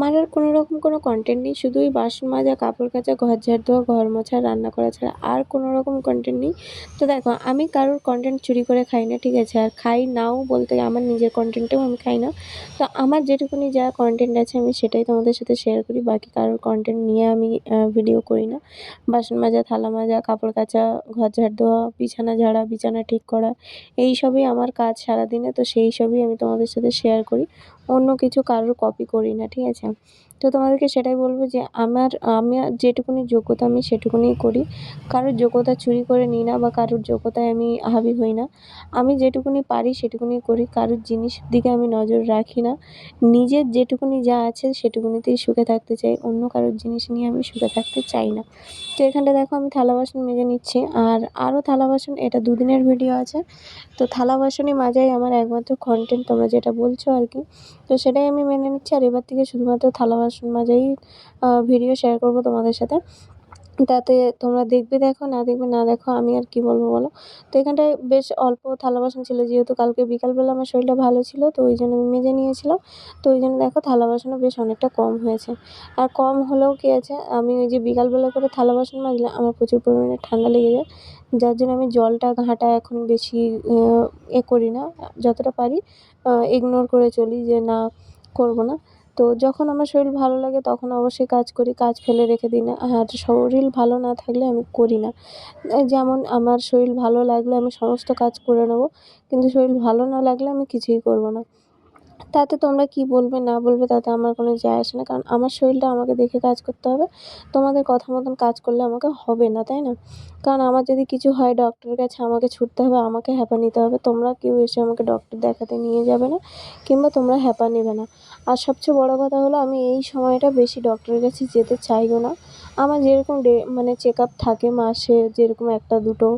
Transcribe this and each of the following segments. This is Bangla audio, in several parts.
আমার আর কোনো রকম কোনো কন্টেন্ট নেই, শুধুই বাসন মাজা, কাপড় কাচা, ঘর ঝাড় ধোয়া, ঘর মোছা, রান্না করা ছাড়া আর কোনো রকম কন্টেন্ট নেই। তো দেখো, আমি কারোর কন্টেন্ট চুরি করে খাই না, ঠিক আছে? আর খাই নাও বলতে আমার নিজের কন্টেন্টেও আমি খাই না। তো আমার যেটুকুনি যা কন্টেন্ট আছে আমি সেটাই তোমাদের সাথে শেয়ার করি, বাকি কারোর কন্টেন্ট নিয়ে আমি ভিডিও করি না। বাসন মাজা, থালা মাজা, কাপড় কাচা, ঘর ঝাড় ধোয়া, বিছানা ঝাড়া, বিছানা ঠিক করা, এই সবই আমার কাজ সারাদিনে, তো সেই সবই আমি তোমাদের সাথে শেয়ার করি। অন্য কিছু কারোর কপি করি না, ঠিক আছে? তো তোমাদেরকে সেটাই বলব যে আমার আমার যেটুকুনি যোগ্যতা আমি সেটুকুনিই করি। কারোর যোগ্যতা চুরি করে নিই না বা কারোর যোগ্যতায় আমি হাবি হই না। আমি যেটুকুনি পারি সেটুকুনি করি, কারোর জিনিসের দিকে আমি নজর রাখি না। নিজের যেটুকুনি যা আছে সেটুকুনিতেই সুখে থাকতে চাই, অন্য কারোর জিনিস নিয়ে আমি সুখে থাকতে চাই না। তো এখানটা দেখো, আমি থালা বাসন মেজে নিচ্ছি। আর আরও থালা বাসন, এটা দুদিনের ভিডিও আছে। তো থালা বাসনই মাজাই আমার একমাত্র কন্টেন্ট তোমরা যেটা বলছো আর কি। তো সেটাই আমি মেনে নিচ্ছি। আর এবার থেকে শুধুমাত্র থালা বাসন মাজাই ভিডিও শেয়ার করব তোমাদের সাথে। তাতে তোমরা দেখবে দেখো, না দেখবে না দেখো, আমি আর কি বলব বলো? তো এখানটায় বেশ অল্প থালা বাসন ছিল, যেহেতু কালকে বিকালবেলা আমার শরীরটা ভালো ছিল, তো ওই জন্য আমি মেজে নিয়েছিলাম। তো ওই জন্য দেখো থালা বাসনও বেশ অনেকটা কম হয়েছে। আর কম হলেও কী আছে, আমি ওই যে বিকালবেলা করে থালা বাসন মাজলে আমার প্রচুর পরিমাণে ঠান্ডা লেগে যায়। যার জন্য আমি জলটা, ঘাঁটা এখন বেশি এ করি না, যতটা পারি ইগনোর করে চলি যে না করব না। তো যখন আমার শরীর ভালো লাগে তখন অবশ্যই কাজ করি, কাজ ফেলে রেখে দিই না। আর শরীর ভালো না থাকলে আমি করি না। যেমন আমার শরীর ভালো লাগলে আমি সমস্ত কাজ করে নেব, কিন্তু শরীর ভালো না লাগলে আমি কিছুই করব না। তাতে তোমরা কী বলবে, না বলবে তাতে আমার কোনো যায় আসে না। কারণ আমার শরীরটা আমাকে দেখে কাজ করতে হবে। তোমাদের কথা মতন কাজ করলে আমাকে হবে না, তাই না? কারণ আমার যদি কিছু হয় ডক্টরের কাছে আমাকে ছুটতে হবে, আমাকে হ্যাপা নিতে হবে। তোমরা কেউ এসে আমাকে ডক্টর দেখাতে নিয়ে যাবে না, কিংবা তোমরা হ্যাপা নেবে না। আর সবচেয়ে বড়ো কথা হলো আমি এই সময়টা বেশি ডক্টরের কাছে যেতে চাইও না। আমার যেরকম ডে মানে চেক আপ থাকে মাসে, যেরকম একটা দুটো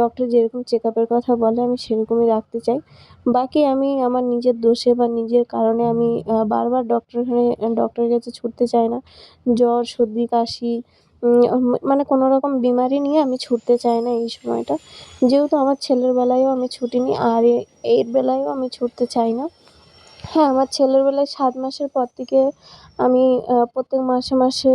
ডক্টর যেরকম চেক আপের কথা বলে আমি সেরকমই রাখতে চাই। বাকি আমি আমার নিজের দোষে বা নিজের কারণে আমি বারবার ডক্টরখানে ডক্টরের কাছে ছুটতে চাই না। জ্বর, সর্দি, কাশি মানে কোনো রকম বিমারি নিয়ে আমি ছুটতে চাই না এই সময়টা। যেহেতু আমার ছেলের বেলায়ও আমি ছুটিনি, আর এর বেলায়ও আমি ছুটতে চাই না। হ্যাঁ আমার ছেলের বেলায় সাত মাসের পর থেকে আমি প্রত্যেক মাসে মাসে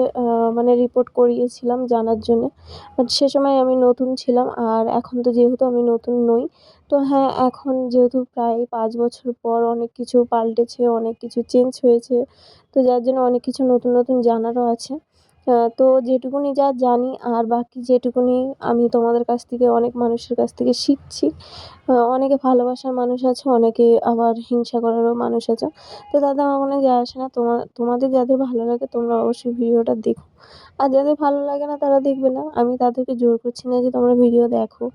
মানে রিপোর্ট করিয়েছিলাম জানার জন্যে। বাট সে সময় আমি নতুন ছিলাম আর এখন তো যেহেতু আমি নতুন নই, তো হ্যাঁ এখন যেহেতু প্রায় পাঁচ বছর পর অনেক কিছু পাল্টেছে, অনেক কিছু চেঞ্জ হয়েছে, তো যার জন্য অনেক কিছু নতুন নতুন জানারও আছে। তো যেটুকুনি যা জানি আর বাকি যেটুকুনি আমি তোমাদের কাছ থেকে, অনেক মানুষের কাছ থেকে শিখছি অনেকে ভালোবাসার মানুষ আছে, অনেকে আবার হিংসা করারও মানুষ আছে। তো তাতে আমার কোনো যায় আসে না, তোমা, তোমাদের যাদের ভালো লাগে তোমরা অবশ্যই ভিডিওটা দেখো। আর যাদের ভালো লাগে না তারা দেখবে না। আমি তাদেরকে জোর করছি না যে তোমরা ভিডিও দেখো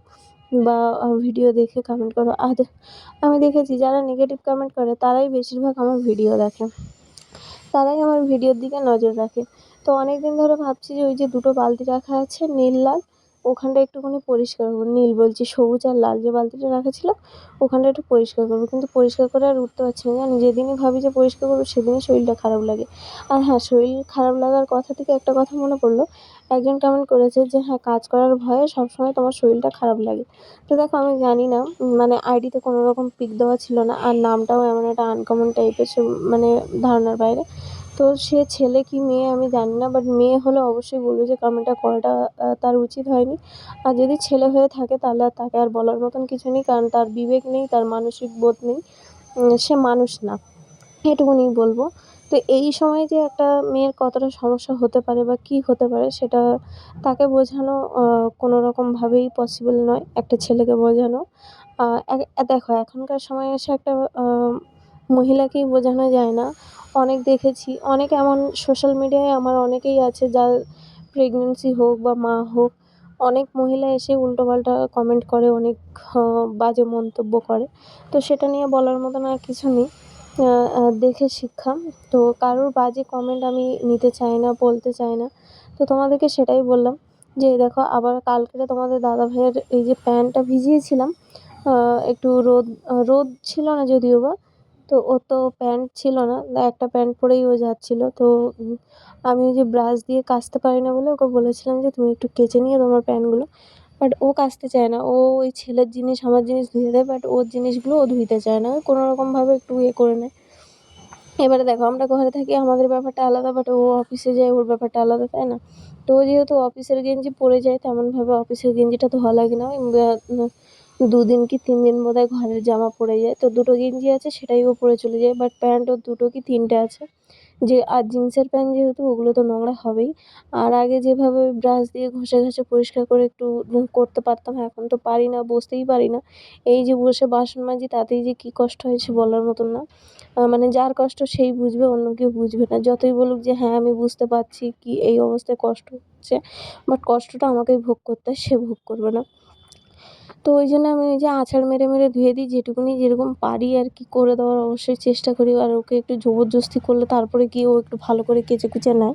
বা ভিডিও দেখে কমেন্ট করো। আর আমি দেখেছি যারা নেগেটিভ কমেন্ট করে তারাই বেশিরভাগ আমার ভিডিও দেখে। তারাই আমার ভিডিওর দিকে নজর রাখে। তো অনেক দিন ধরে ভাবছি যে ওই যে দুটো বালতি রাখা আছে, নীল লাল ওখানটা একটুখানি পরিষ্কার করব। নীল বলছি, সবুজ আর লাল যে বালতিটা রাখা ছিল, ওখানটা একটু পরিষ্কার করব। কিন্তু পরিষ্কার করে আর উঠতে পারছি না। জানি, যেদিনই ভাবি যে পরিষ্কার করব, সেদিনই শরীরটা খারাপ লাগে। আর হ্যাঁ শরীর খারাপ লাগার কথা থেকে একটা কথা মনে পড়ল। একজন কমেন্ট করেছে যে হ্যাঁ কাজ করার ভয়ে সবসময় তোমার শরীরটা খারাপ লাগে। তো দেখো, আমি জানি না মানে আইডিতে কোনো রকম পিক দেওয়া ছিল না, আর নামটাও এমন একটা আনকমন টাইপের মানে ধারণার বাইরে। তো সে ছেলে কি মেয়ে আমি জানি না বাট মেয়ে হলে অবশ্যই বলবে যে কমেন্টটা করাটা তার উচিত হয়নি। আর যদি ছেলে হয়ে থাকে তাহলে তাকে আর বলার মতন কিছু নেই, কারণ তার বিবেক নেই, তার মানসিক বোধ নেই সে মানুষ না। এটুকুনি বলব। তো এই সময় যে একটা মেয়ের কতটা সমস্যা হতে পারে বা কী হতে পারে সেটা তাকে বোঝানো কোনো রকমভাবেই পসিবল নয়, একটা ছেলেকে বোঝানো। দেখো, এখনকার সময়ে এসে একটা মহিলাকেই বোঝানো যায় না। অনেক দেখেছি, অনেক এমন সোশ্যাল মিডিয়ায় আমার অনেকেই আছে যার প্রেগনেন্সি হোক বা মা হোক, অনেক মহিলা এসে উল্টোপাল্টা কমেন্ট করে, অনেক বাজে মন্তব্য করে। তো সেটা নিয়ে বলার মতন আর কিছু নেই। দেখে শিক্ষা। তো কারোর বাজে কমেন্ট আমি নিতে চাই না, বলতে চাই না। তো তোমাদেরকে সেটাই বললাম যে, দেখো, আবার কালকে তোমাদের দাদা ভাইয়ের এই যে প্যান্টটা ভিজিয়েছিলাম একটু রোদ রোদ ছিল না যদিও বা তো ও তো প্যান্ট ছিল না একটা প্যান্ট পরেই ও যাচ্ছিল। তো আমি ওই যে ব্রাশ দিয়ে কাচতে পারি না বলে ওকে বলেছিলাম যে, তুমি একটু কেচে নিও তোমার প্যান্টগুলো। বাট ও কাচতে চায় না। ও ওই ছেলের জিনিস, আমার জিনিস ধুয়ে দেয়, বাট ওর জিনিসগুলো ও ধুইতে চায় না। কোনো রকমভাবে একটু ইয়ে করে নেয়। এবারে দেখো, আমরা ঘরে থাকি, আমাদের ব্যাপারটা আলাদা, বাট ও অফিসে যায়, ওর ব্যাপারটা আলাদা, তাই না? তো যেহেতু অফিসের গেঞ্জি পরে যায়, তেমনভাবে অফিসের গেঞ্জিটা ধোয়া লাগে না। দুদিন কি তিন দিন বোধ হয় ঘরের জামা পরে যায়। তো দুটো গেঞ্জি আছে, সেটাই ও পরে চলে যায়। বাট প্যান্ট ওর দুটো কি তিনটে আছে? যে, আর জিন্সের প্যান্ট যেহেতু, ওগুলো তো নোংরা হবেই। আর আগে যেভাবে ব্রাশ দিয়ে ঘষে ঘষে পরিষ্কার করে একটু করতে পারতাম, এখন তো পারি না, বসতেই পারি না। এই যে বসে বাসন মাজি, তাতেই যে কী কষ্ট হয়েছে বলার মতন না। মানে যার কষ্ট সেই বুঝবে, অন্য কেউ বুঝবে না। যতই বলুক যে হ্যাঁ আমি বুঝতে পারছি কি এই অবস্থায় কষ্ট হচ্ছে বাট কষ্টটা আমাকেই ভোগ করতে হয়, সে ভোগ করবে না। তো ওই জন্য আমি ওই যে আছাড় মেরে মেরে ধুয়ে দিই, যেটুকুনি যেরকম পারি আর কি করে দেওয়ার অবশ্যই চেষ্টা করি। আর ওকে একটু জবরদস্তি করলে তারপরে গিয়ে ও একটু ভালো করে কেচে কুচে নেয়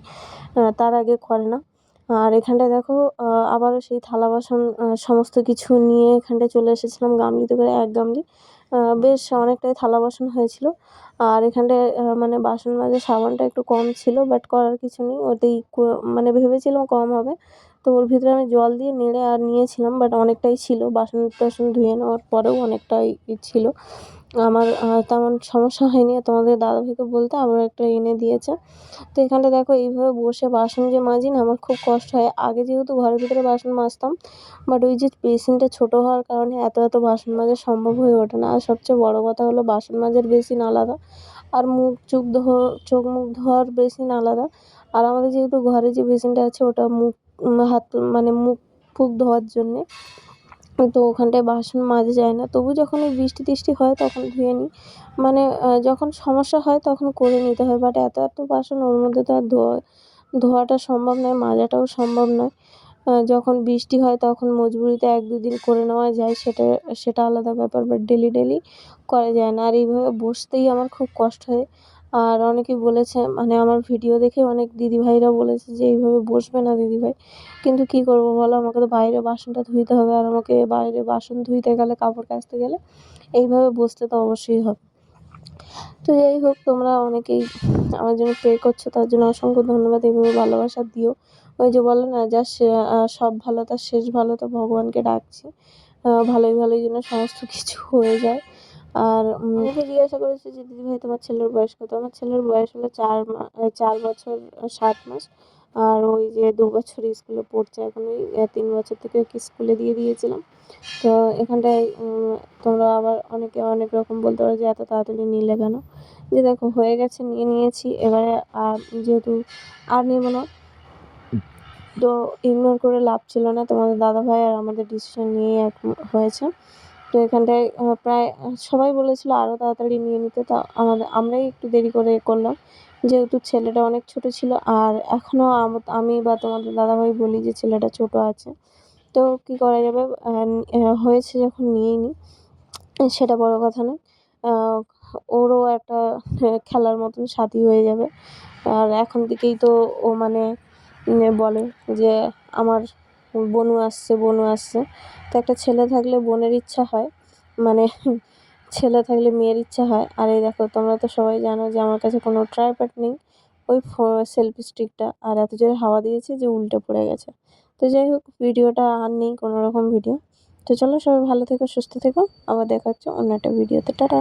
তার আগে করে না। আর এখানটায় দেখো আবারও সেই থালা বাসন সমস্ত কিছু নিয়ে এখানটায় চলে এসেছিলাম গামলিতে করে এক গামলি। বেশ অনেকটাই থালা বাসন হয়েছিল। আর এখানটায় মানে বাসন মাজার সাবানটা একটু কম ছিল বাট করার কিছু নেই। ওতেই মানে ভেবেছিলাম কম হবে। তো ওর ভিতরে আমি জল দিয়ে নেড়ে আর নিয়েছিলাম বাট অনেকটাই ছিল। বাসন টাসন ধুয়ে নেওয়ার পরেও অনেকটাই ছিল। আমার তেমন সমস্যা হয়নি। তোমাদের দাদাভাইকে বলতে আবার একটা এনে দিয়েছে। তো এখানটা দেখো, এইভাবে বসে বাসন যে মাজি না, আমার খুব কষ্ট হয়। আগে যেহেতু ঘরের ভিতরে বাসন মাজতাম বাট ওই যে বেসিনটা ছোটো হওয়ার কারণে এত এত বাসন মাজা সম্ভব হয়ে ওঠে না। আর সবচেয়ে বড়ো কথা হলো বাসন মাজার বেসিন আলাদা। আর মুখ চোখ ধো চোখ মুখ ধোয়ার বেসিন আলাদা। আর আমাদের যেহেতু ঘরে যে বেসিনটা আছে, ওটা মুখ হাত মানে মুখ ফুক ধোয়ার জন্যে। তো ওখানটায় বাসন মাজা যায় না। তবু যখন ওই বৃষ্টি টিষ্টি হয় তখন ধুয়ে নিই। মানে যখন সমস্যা হয় তখন করে নিতে হয়। বাট এত এত বাসন ওর মধ্যে তো আর ধোয়া, ধোয়াটা সম্ভব নয়, মাজাটাও সম্ভব নয়। যখন বৃষ্টি হয় তখন মজবুরিতে এক দু দিন করে নেওয়া যায়। সেটা সেটা আলাদা ব্যাপার, বাট ডেলি ডেলি করা যায় না। আর এইভাবে বসতেই আমার খুব কষ্ট হয়। আর অনেকে বলেছে মানে আমার ভিডিও দেখে অনেক দিদিভাইরা বলেছে যে, এইভাবে বসবে না দিদিভাই। কিন্তু কী করব বলো? আমাকে তো বাইরে বাসনটা ধুইতে হবে আর আমাকে বাইরে বাসন ধুইতে গেলে, কাপড় কাচতে গেলে এইভাবে বসতে তো অবশ্যই হবে। তো যাই হোক, তোমরা অনেকেই আমার জন্য প্রে করছ, তার জন্য অসংখ্য ধন্যবাদ। এইভাবে ভালোবাসা দিও। ওই যে বলে না, যা সব ভালো, তার শেষ ভালো তো ভগবানকে ডাকছি। ভালোই ভালোই যেন সমস্ত কিছু হয়ে যায়। আর আমাকে জিজ্ঞাসা করেছে যে দিদিভাই তোমার ছেলের বয়স কত? আমার ছেলের বয়স হলো চার চার বছর সাত মাস। আর ওই যে দু বছর স্কুলে পড়ছে, এখন ওই তিন বছর থেকে ওকে স্কুলে দিয়ে দিয়েছিলাম। তো এখানটায় তোমরা আবার অনেকে অনেক রকম বলতে পারো যে, এত তাড়াতাড়ি নিলে কেন? যে, দেখো, হয়ে গেছে, নিয়ে নিয়েছি। এবারে আর যেহেতু, আর নেব না। তো ইগনোর করে লাভ ছিল না। তোমাদের দাদাভাই আর আমাদের ডিসিশন এক, হয়েছে। তো এখানটায় প্রায়, সবাই বলেছিলো আরও তাড়াতাড়ি নিয়ে নিতে, তা আমাদের, আমরাই একটু দেরি করে করলাম। যেহেতু ছেলেটা অনেক ছোটো ছিল, আর এখনও আমি বা তোমাদের দাদাভাই বলি যে ছেলেটা ছোটো আছে। তো কী করা যাবে? হয়েছে যখন নিয়েই নিই সেটা বড় কথা নয়। ওরও একটা খেলার মতন সাথী হয়ে যাবে। আর এখন থেকেই তো ও মানে বলে যে আমার বনু আসছে বনু আসছে। তো একটা ছেলে থাকলে বোনের ইচ্ছা হয় মানে ছেলে থাকলে মেয়ের ইচ্ছা হয়। আর এই দেখো, তোমরা তো সবাই জানো যে আমার কাছে কোনো ট্রাইপ্যাড নেই, ওই সেলফি স্টিকটা। আর এত জোরে হাওয়া দিয়েছে যে উল্টে পড়ে গেছে। তো যাই হোক, ভিডিওটা আর নেই কোনো রকম ভিডিও। তো চলো সবাই ভালো থেকো, সুস্থ থেকো। আবার দেখা হচ্ছে অন্য একটা ভিডিওতে। টাটা।